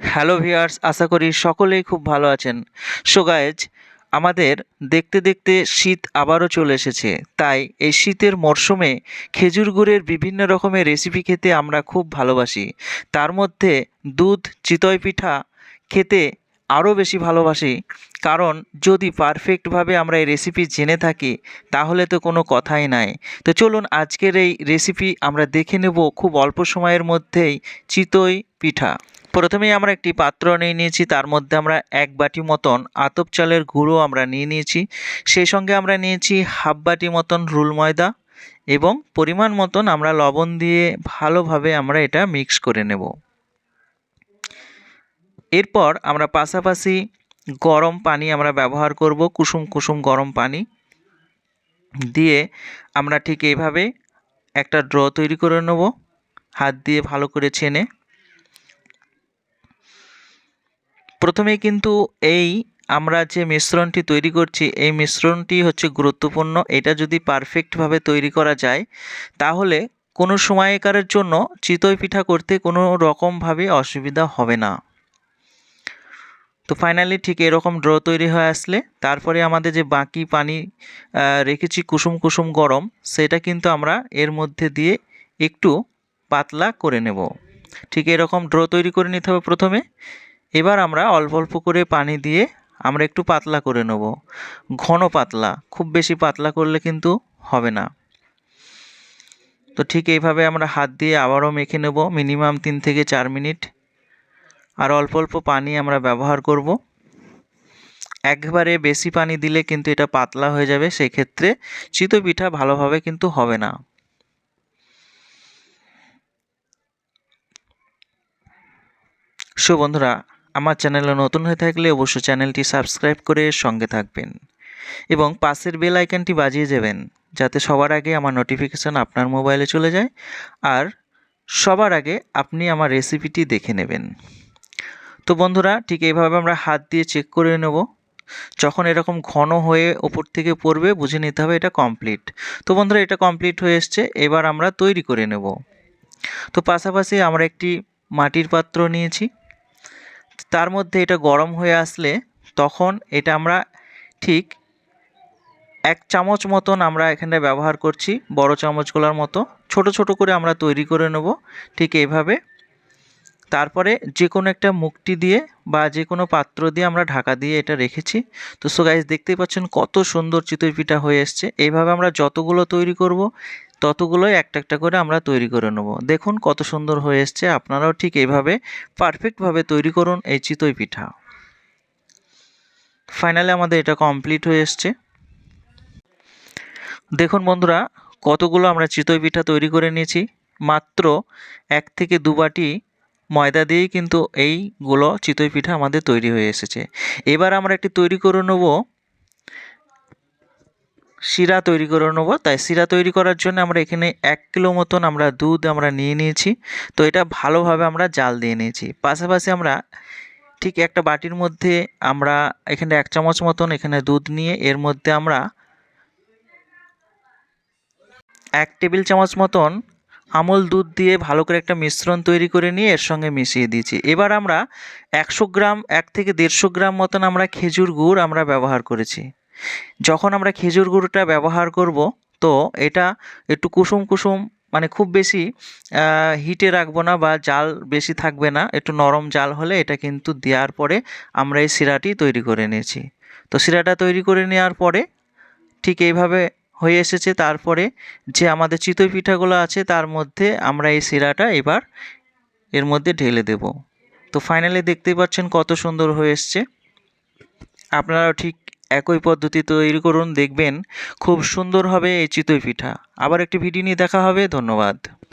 Hello viewers, আশা করি সকলেই খুব ভালো আছেন। সো গাইজ আমাদের দেখতে দেখতে শীত আবারও চলে এসেছে। তাই এই শীতের মরশুমে খেজুর গুড়ের বিভিন্ন রকমের রেসিপি খেতে আমরা খুব ভালোবাসি। তার মধ্যে দুধ, চিতই পিঠা খেতে আরও বেশি ভালোবাসি। কারণ যদি পারফেক্টভাবে আমরা এই রেসিপি জেনে থাকি, তাহলে তো কোনো কথাই নাই। তো চলুন আজকের এই রেসিপি আমরা দেখে নেব খুব অল্প সময়ের মধ্যেই চিতই পিঠা। প্রথমেই আমরা একটি পাত্র নিয়ে নিয়েছি, তার মধ্যে আমরা এক বাটি মতন আতপ চালের গুঁড়ো আমরা নিয়ে নিয়েছি। সেই সঙ্গে আমরা নিয়েছি হাফ বাটি মতন রুল ময়দা এবং পরিমাণ মতন আমরা লবণ দিয়ে ভালোভাবে আমরা এটা মিক্স করে নেব। এরপর আমরা পাশাপাশি গরম পানি আমরা ব্যবহার করব, কুসুম কুসুম গরম পানি দিয়ে আমরা ঠিক এইভাবে একটা ড্র তৈরি করে নেব, হাত দিয়ে ভালো করে ছেনে। প্রথমে কিন্তু এই আমরা যে মিশ্রণটি তৈরি করছি, এই মিশ্রণটি হচ্ছে গুরুত্বপূর্ণ। এটা যদি পারফেক্টভাবে তৈরি করা যায়, তাহলে কোনো সময়কারের জন্য চিতই পিঠা করতে কোনো রকমভাবে অসুবিধা হবে না। তো ফাইনালি ঠিক এরকম ড্র তৈরি হয়ে আসলে, তারপরে আমাদের যে বাকি পানি রেখেছি কুসুম কুসুম গরম, সেটা কিন্তু আমরা এর মধ্যে দিয়ে একটু পাতলা করে নেব। ঠিক এরকম ড্র তৈরি করে নিতে হবে প্রথমে। এবার আমরা অল্প অল্প করে পানি দিয়ে আমরা একটু পাতলা করে নেব। ঘন পাতলা, খুব বেশি পাতলা করলে কিন্তু হবে না। তো ঠিক এইভাবে আমরা হাত দিয়ে আবারও মেখে নেব, মিনিমাম তিন থেকে চার মিনিট। আর অল্প অল্প পানি আমরা ব্যবহার করব। একবারে বেশি পানি দিলে কিন্তু এটা পাতলা হয়ে যাবে, সেক্ষেত্রে চিতই পিঠা ভালোভাবে কিন্তু হবে না। সো বন্ধুরা আমার চ্যানেলে নতুন হয়ে থাকলে অবশ্যই চ্যানেলটি সাবস্ক্রাইব করে সঙ্গে থাকবেন। এবং পাশের বেল আইকনটি বাজিয়ে যাবেন যাতে সবার আগে আমার নোটিফিকেশান আপনার মোবাইলে চলে যায় আর সবার আগে আপনি আমার রেসিপিটি দেখে নেবেন। তো বন্ধুরা, ঠিক এইভাবে আমরা হাত দিয়ে চেক করে নেব। যখন এরকম ঘন হয়ে ওপর থেকে পড়বে, বুঝে নিতে হবে এটা কমপ্লিট তো বন্ধুরা, এটা কমপ্লিট হয়ে এসছে, এবার আমরা তৈরি করে নেব। তো পাশাপাশি আমরা একটি মাটির পাত্র নিয়েছি। তার মধ্যে এটা গরম হয়ে আসলে তখন এটা আমরা ঠিক এক চামচ মতন আমরা এখানে ব্যবহার করছি, বড় চামচগুলোর মতো। ছোট ছোট করে আমরা তৈরি করে নেব, ঠিক এইভাবে তারপরে যে কোনো একটা মুখটি দিয়ে বা যে কোনো পাত্র দিয়ে আমরা ঢাকা দিয়ে এটা রেখেছি। তো সো গাইজ দেখতেই পাচ্ছেন কত সুন্দর চিতই পিঠা হয়ে এসছে। এইভাবে আমরা যতগুলো তৈরি করব ততগুলোই একটা একটা করে আমরা তৈরি করে নেব। দেখুন কত সুন্দর হয়ে এসছে। আপনারাও ঠিক এইভাবে পারফেক্টভাবে তৈরি করুন এই চিতই পিঠা। ফাইনালি আমাদের এটা কমপ্লিট হয়ে এসছে। দেখুন বন্ধুরা, কতগুলো আমরা চিতই পিঠা তৈরি করে নিয়েছি। মাত্র এক থেকে দু বাটি ময়দা দিয়েই কিন্তু এইগুলো চিতই পিঠা আমাদের তৈরি হয়ে এসেছে। এবার আমরা একটি তৈরি করে নেব শিরা তৈরি করে নেব। তাই শিরা তৈরি করার জন্য আমরা এখানে এক কিলো মতন আমরা দুধ আমরা নিয়ে নিয়েছি। তো এটা ভালোভাবে আমরা জাল দিয়ে নিয়েছি। পাশাপাশি আমরা ঠিক একটা বাটির মধ্যে আমরা এখানে এক চামচ মতন এখানে দুধ নিয়ে এর মধ্যে আমরা এক টেবিল চামচ মতন আমল দুধ দিয়ে ভালো করে একটা মিশ্রণ তৈরি করে নিয়ে এর সঙ্গে মিশিয়ে দিয়েছি। এবার আমরা একশো গ্রাম, এক থেকে দেড়শো গ্রাম মতন আমরা খেজুর গুড় আমরা ব্যবহার করেছি। যখন আমরা খেজুর গুঁড়োটা ব্যবহার করব, তো এটা একটু কুসুম কুসুম মানে খুব বেশি হিটে রাখব না বা জাল বেশি থাকবে না, একটু নরম জাল হলে এটা কিন্তু দেওয়ার পরে আমরা এই শিরাটি তৈরি করে নিয়েছি। তো শিরাটা তৈরি করে নেওয়ার পরে ঠিক এইভাবে হয়ে এসেছে, তারপরে যে আমাদের চিতই পিঠাগুলো আছে, তার মধ্যে আমরা এই শিরাটা এবার এর মধ্যে ঢেলে দেব। তো ফাইনালি দেখতেই পাচ্ছেন কত সুন্দর হয়ে এসছে। আপনারাও ঠিক একই পদ্ধতি তৈরি করুন, দেখবেন খুব সুন্দর হবে এই চিতই পিঠা। আবার একটি ভিডিও নিয়ে দেখা হবে, ধন্যবাদ।